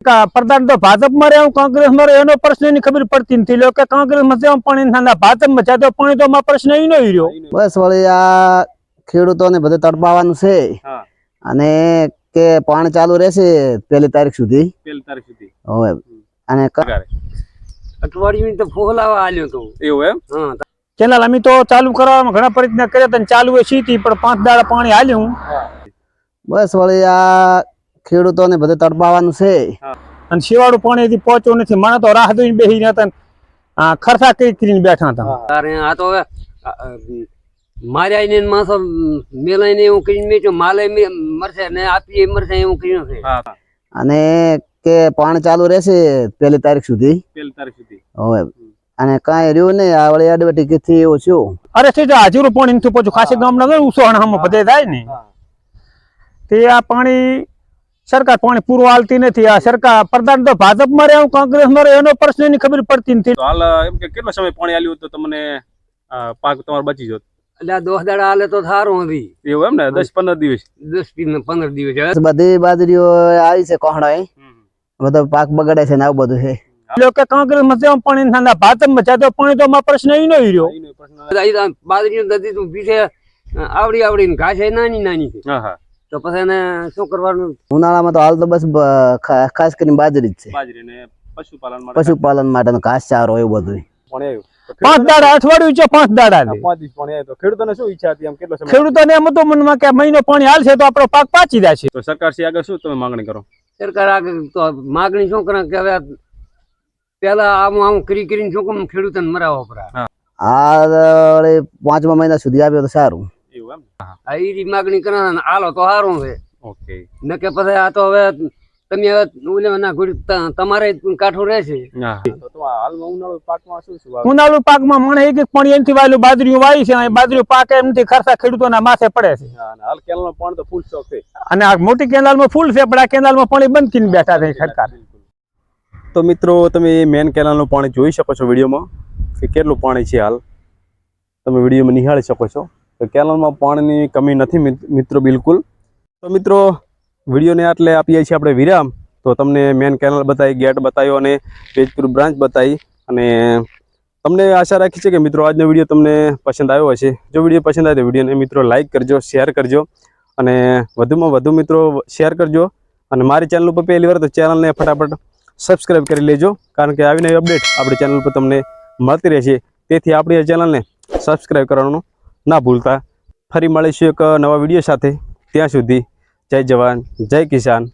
કા- પ્રધાન તો ભાજપમાં રહે કોંગ્રેસમાં રહ્યો એનો પ્રશ્ન એની ખબર પડતી નથી. લો કે કોંગ્રેસમાં પાણી ના ભાજપમાં જાય તો પાણી તો માં પ્રશ્ન ઈ નહીં રહ્યો. બસ વળી આ ખેડૂતોને બધે તડપાવાનું છે. અને કે પાણી ચાલુ રહેશે પહેલી તારીખ સુધી. પેલી તારીખ સુધી. હવે. અને અઠવાડિયું તો ફોલાવા આલ્યો તો. એવું એમ? હા. કેનાલ અમે તો ચાલુ કરવામાં ઘણા પ્રયત્ન કર્યા હતા અને ચાલુ એ સીધી પણ પાંચ દાડા પાણી હાલ્યું બસ વળી આ ખેડૂતોને બધે તડપાવાનું છે. અને શિવાળું પાણી હજી પહોંચ્યું નથી. મને તો રાહ જોઈને બેસી હતા ને, આ ખરસા કરી કરીને બેઠા હતા. તારે આ તો માર્યા ને માસો મેલાઈને એવું કરીને મેચ્યો. માલે મરશે ને આપીએ મરશે એવું કર્યું છે. અને કે પાણી ચાલુ રહેશે પહેલી તારીખ સુધી? પેલી તારીખ સુધી. હવે અને કાંઈ રહ્યું નહીં? આ વળી અડવટી કીધી એવું છું અરે છે હાજરું પાણી નથી પહોંચ્યું. ખાસી ગામ ના ઉસો હણામાં બધે થાય ને. તે આ પાણી સરકાર પાણી પૂરું હાલતી નથી. આ સરકાર પ્રધાન તો ભાજપમાં રહે કોંગ્રેસમાં રહે એનો પ્રશ્ન એની ખબર પડતી નથી. હાલ એમ કે કેટલો સમય પાણી આલ્યું તો તમને પાક તમારો બચી જતો એટલે દોસ દાડા હાલે તો સારું હતી એવું એમ ને? દસ પંદર દિવસ. દસ પંદર દિવસ બધી બાજરીઓ આવી છે કોહડા બધો પાક બગડે છે ને આવું બધું છે. લો કે કોંગ્રેસમાં જેમ પાણી ના ભાજપમાં જાય તો પાણી તો માં પ્રશ્ન ઈ નહીં રહ્યો. બાજરી દધી તું પીછે આવડી આવડી ને ઘાસ નાની નાની છે. હા હા. તો પછી એને શું કરવાનું? ઉનાળામાં તો હાલ તો બસ ખાસ કરીને બાજરી જ છે. બાજરી ને પશુપાલન માટે. પશુપાલન માટેનો ઘાસ ચારો એવું બધું. પણ એવું પાંચ દાડા અઠવાડિયું છે પાંચ દાડા પાંચ દિવસ પાણી તો ખેડૂતોને શું ઈચ્છા હતી આમ કેટલો સમય ખેડૂતોને એમ હતું મનમાં કે મહિનો પાણી હાલશે તો આપણો પાક પાચી જશે. તો સરકાર શ્રી આગળ શું તમે માંગણી કરો? સરકાર આગળ તો માંગણી શું કરે કે હવે પેલા આમ આમ કરી કરીને શું કેમ ખેડૂતોને મરાવવા પડે? આ પાંચમા મહિના સુધી આવ્યો તો સારું. એવું એમ ઈ રી માગણી કરે ને હાલો તો સારું છે ઓકે. ન કે પછી આ તો હવે તમે હવે ઉલેવાના ત- તમારે કાઠું રહેશે હા. તો તો હાલમાં ઉનાળુ પાકમાં શું શું વાવ્યું? ઉનાળુ પાકમાં મને એક એક પણ એનથી વાયેલું બાજરીઓ વાય છે અને બાજરીઓ પાકે એમ નથી ખર્ચા ખેડૂતોના માથે પડે છે. અને હાલ કેનાલનો પણ તો ફૂલ છે. અને આ મોટી કેનાલમાં ફૂલ છે પણ આ કેનાલમાં પાણી બંધ કરીને બેઠા છે સરકાર. તો મિત્રો તમે મેન કેનાલનું પાણી જોઈ શકો છો વિડીયોમાં કે કેટલું પાણી છે હાલ? તમે વિડીયોમાં નિહાળી શકો છો. તો કેનલમાં પાણીની કમી નથી મિત્રો, બિલકુલ. તો મિત્રો, વિડીયોને આટલે આપીએ છીએ આપણે વિરામ. તો તમને મેન કેનલ બતાવી, ગેટ બતાવ્યો અને તેજપુર બ્રાન્ચ બતાવી. અને તમને આશા રાખી છે કે મિત્રો, આજનો વીડિયો તમને પસંદ આવ્યો હશે. જો વીડિયો પસંદ આવે તો વિડીયોને મિત્રો લાઇક કરજો, શેર કરજો. અને વધુમાં વધુ મિત્રો શેર કરજો. અને મારી ચેનલ ઉપર પહેલી વાર તો ચેનલને ફટાફટ સબસ્ક્રાઈબ કરી લેજો. કારણ કે આવી નવી અપડેટ આપણી ચેનલ પર તમને મળતી રહેશે. તેથી આપણી ચેનલને સબસ્ક્રાઈબ કરવાનું ના ભૂલતા. ફરી મળીશું એક નવા વીડિયો સાથે. ત્યાં સુધી જય જવાન જય કિસાન.